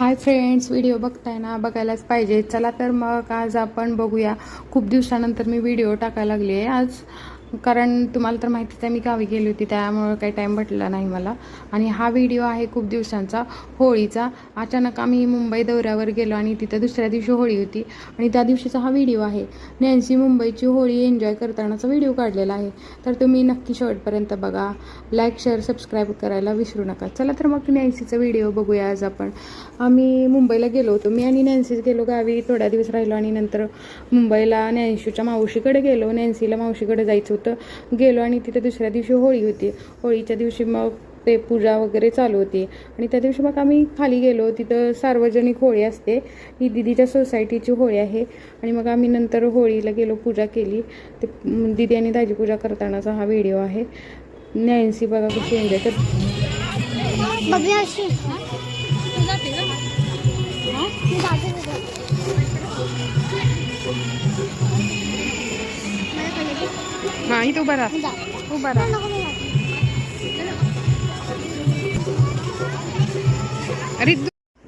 Hi friends video बघताय ना बघायलाच पाहिजे. चला तर मग आज आपण बघूया. खूप दिवसानंतर मी व्हिडिओ टाकायला लागली आहे आज कारण तुम्हाला तर माहितीच आहे मी गावी गेली होती त्यामुळं काही टाईम भेटला नाही मला. आणि हा व्हिडिओ आहे खूप दिवसांचा होळीचा. अचानक आम्ही मुंबई दौऱ्यावर गेलो आणि तिथं दुसऱ्या दिवशी होळी होती. आणि त्या दिवशीचा हा व्हिडिओ आहे. नॅन्सी मुंबईची होळी एन्जॉय करतानाचा व्हिडिओ काढलेला आहे. तर तुम्ही नक्की शेवटपर्यंत बघा. लाईक शेअर सबस्क्राईब करायला विसरू नका. चला तर मग नॅन्सीचा व्हिडिओ बघूया आज आपण. आम्ही मुंबईला गेलो होतो. मी आणि नॅन्सीच गेलो गावी थोड्या दिवस राहिलो आणि नंतर मुंबईला नॅन्सीच्या मावशीकडे गेलो. नॅन्सीला मावशीकडे जायचं होतं. गेलो आणि तिथे दुसऱ्या दिवशी होळी होती. होळीच्या दिवशी मग ते पूजा वगैरे चालू होती. आणि त्या दिवशी मग आम्ही खाली गेलो. तिथं सार्वजनिक होळी असते. ही दिदीच्या सोसायटीची होळी आहे. आणि मग आम्ही नंतर होळीला गेलो पूजा केली. ते दिदी आणि दाजी पूजा करतानाचा हा व्हिडिओ आहे. नॅन्सी बघा कशी एन्जॉय कर हां इथं उभा राहा. उभा राहा. नको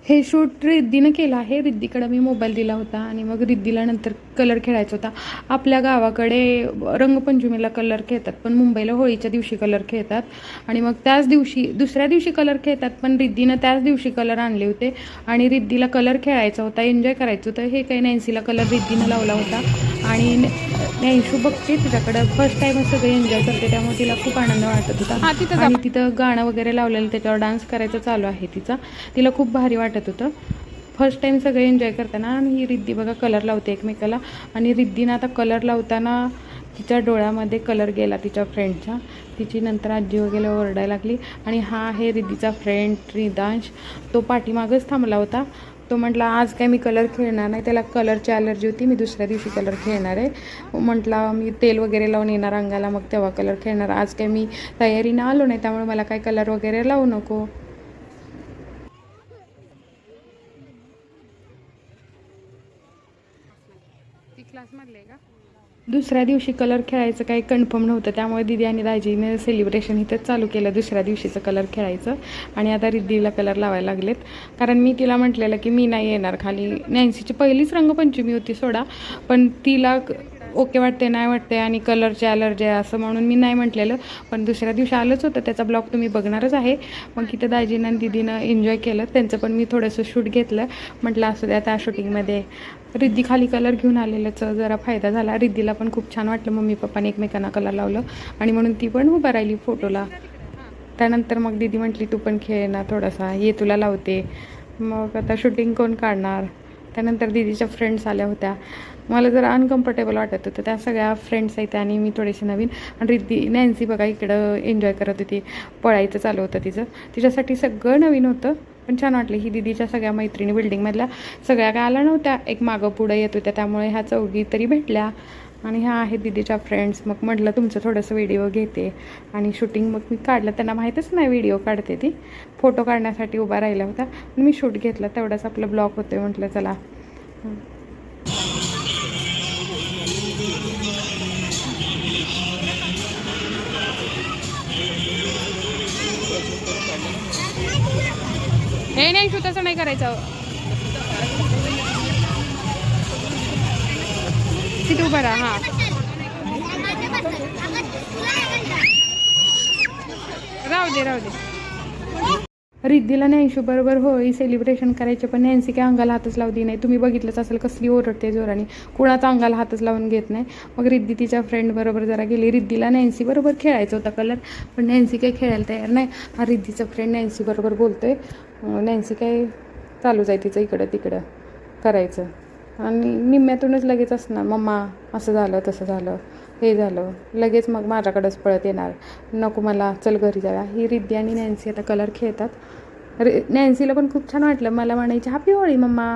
हे शूट रिद्धीनं केलं आहे. रिद्धीकडं मी मोबाईल दिला होता आणि मग रिद्दीला नंतर कलर खेळायचा होता. आपल्या गावाकडे रंगपंचमीला कलर खेळतात पण मुंबईला होळीच्या दिवशी कलर खेळतात. आणि मग त्याच दिवशी दुसऱ्या दिवशी कलर खेळतात पण रिद्धीनं त्याच दिवशी कलर आणले होते. आणि रिद्दीला कलर खेळायचा होता एन्जॉय करायचं होतं. हे काही नॅन्सीला कलर रिद्धीनं लावला होता. आणि नॅन्शू बघते तिच्याकडं फर्स्ट टाइम सगळे एन्जॉय करते त्यामुळे तिला खूप आनंद वाटत होता. आणि तिथं गाणं वगैरे लावलेलं त्याच्यावर डान्स करायचं चालू आहे तिचा. तिला खूप भारी वाटत होतं. फर्स्ट टाइम सगळे एन्जॉय करताना आणि ही रिद्धी बघा कलर लावते एकमेकाला. आणि रिद्धीनं आता कलर लावताना तिच्या डोळ्यामध्ये कलर गेला तिच्या फ्रेंडच्या तिची नंतर आजी वगैरे ओरडायला लागली. आणि हा आहे रिद्धीचा फ्रेंड रिदांश. तो पाठीमागच थांबला होता. तो म्हटला आज काय मी कलर खेळणार नाही त्याला कलरची ॲलर्जी होती मी दुसऱ्या दिवशी कलर खेळणार आहे. म्हटला मी तेल वगैरे लावून येणार अंगाला मग तेव्हा कलर खेळणार. आज काय मी तयारीनं आलो नाही त्यामुळे मला काय कलर वगैरे लावू नको. क्लासमधले का? दुसऱ्या दिवशी कलर खेळायचं काही कन्फर्म नव्हतं. त्यामुळे दिदी आणि दाजीने सेलिब्रेशन इथंच चालू केलं दुसऱ्या दिवशीचं कलर खेळायचं. आणि आता रिद्धीला कलर लावायला लागलेत. कारण मी तिला म्हटलेलं की मी नाही येणार. खाली नॅन्सीची पहिलीच रंगपंचमी होती सोडा. पण तिला ओके वाटते नाही वाटते आणि कलरचे ॲलर्जी आहे असं म्हणून मी नाही म्हटलेलं. पण दुसऱ्या दिवशी आलंच होतं त्याचा ब्लॉग तुम्ही बघणारच आहे. मग तिथं दाजीनं आणि दिदीनं एन्जॉय केलं. त्यांचं पण मी थोडंसं शूट घेतलं. म्हटलं असू द्या त्या शूटिंगमध्ये रिद्धी खाली कलर घेऊन आलेल्याचा जरा फायदा झाला. रिद्धीला पण खूप छान वाटलं. मम्मी पप्पाने एकमेकांना कलर लावलं. आणि म्हणून ती पण उभं राहिली फोटोला त्यानंतर मग दिदी म्हटली तू पण खेळ ना थोडासा. ये तुला लावते. मग आता शूटिंग कोण काढणार? त्यानंतर दिदीच्या फ्रेंड्स आल्या होत्या. मला जरा अनकम्फर्टेबल वाटत होतं. त्या सगळ्या फ्रेंड्स आहेत आणि मी थोडीशी नवीन. आणि रिद्धी नॅन्सी बघा इकडं एन्जॉय करत होती. पळायचं चालू होतं तिचं. तिच्यासाठी सगळं नवीन होतं. पण छान वाटलं. ही दिदीच्या सगळ्या मैत्रिणी बिल्डिंगमधल्या सगळ्या काय आल्या नव्हत्या. एक मागं पुढं येत होत्या. त्यामुळे ह्या चौघी तरी भेटल्या. आणि ह्या आहेत दिदीच्या फ्रेंड्स मग म्हटलं तुमचं थोडंसं व्हिडिओ घेते. आणि शूटिंग मग मी काढलं. त्यांना माहीतच नाही व्हिडिओ काढते ती. फोटो काढण्यासाठी उभा राहिला होता. मी शूट घेतला. तेवढाच आपलं ब्लॉक होतोय. म्हटलं चला. हे नाही शूट तसं नाही करायचं. तिथे उभा राहा हां. राहू दे राहू दे. रिद्धीला नॅन्शू बरोबर होळी सेलिब्रेशन करायचे पण नॅन्सी काय अंगाला हातच लावली नाही. तुम्ही बघितलंच असेल कसली ओरडते जोराने. कुणाचा अंगाला हातच लावून घेत नाही. मग रिद्धी तिच्या फ्रेंड बरोबर जरा गेली. रिद्धीला नॅन्सी बरोबर खेळायचा होता कलर पण नॅन्सी काय खेळायला तयार नाही. हा रिद्धीचा फ्रेंड नॅन्सी बरोबर बोलतोय. नॅन्सी काय चालूच आहे तिचं इकडं तिकडं करायचं. आणि निम्म्यातूनच लगेच असणार मम्मा असं झालं तसं झालं हे झालं. लगेच मग माझ्याकडंच पळत येणार. नको मला चल घरी जाऊया. ही रिद्धी आणि नॅन्सी आता कलर खेळतात. रे नॅन्सीला पण खूप छान वाटलं. मला म्हणायची happy Holi mamma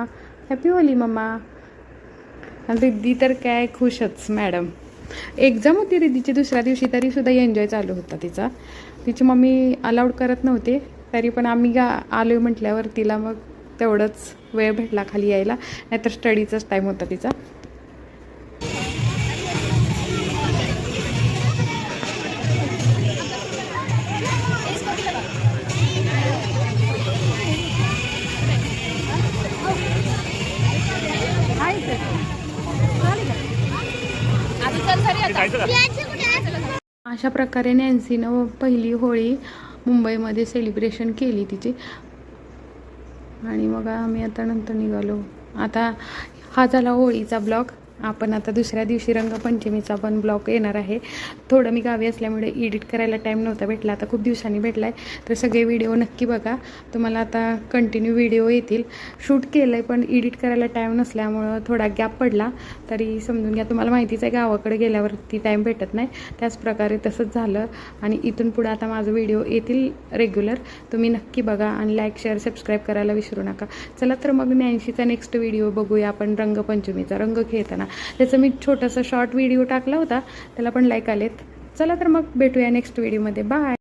happy Holi mamma. आणि रिद्धी तर काय खुशच मॅडम. एक्झाम होती रिद्धीची दुसऱ्या दिवशी तरीसुद्धा एन्जॉय चालू होता तिचा. तिची मम्मी अलाउड करत नव्हते तरी पण आम्ही गा आलो म्हटल्यावर तिला मग तेवढंच वेळ भेटला खाली यायला. नाहीतर स्टडीचाच टाईम होता तिचा. अशा प्रकारे नॅन्सीनं पहिली होळी मुंबईमध्ये सेलिब्रेशन केली तिची. आणि मग आम्ही आता नंतर निघालो. आता हा झाला होळीचा ब्लॉग. आपण आता दुसऱ्या दिवशी रंगपंचमीचा पण ब्लॉग येणार आहे. थोडं मी गावी असल्यामुळे एडिट करायला टाईम नव्हता भेटला. आता खूप दिवसांनी भेटला आहे तर सगळे व्हिडिओ नक्की बघा. तुम्हाला आता कंटिन्यू व्हिडिओ येतील. शूट केलं आहे पण एडिट करायला टाईम नसल्यामुळं थोडा गॅप पडला. तरी समजून घ्या. तुम्हाला माहितीच आहे गावाकडे गेल्यावरती टाईम भेटत नाही. त्याचप्रकारे तसंच झालं. आणि इथून पुढं आता माझं व्हिडिओ येतील रेग्युलर तुम्ही नक्की बघा आणि लाईक शेअर सबस्क्राईब करायला विसरू नका. चला तर मग नॅन्शीचा नेक्स्ट व्हिडिओ बघूया आपण रंगपंचमीचा. रंग खेळताना. त्याचं मी छोटंसं शॉर्ट व्हिडिओ टाकला होता. त्याला पण लाईक आलेत. चला तर मग भेटूया नेक्स्ट व्हिडिओमध्ये बाय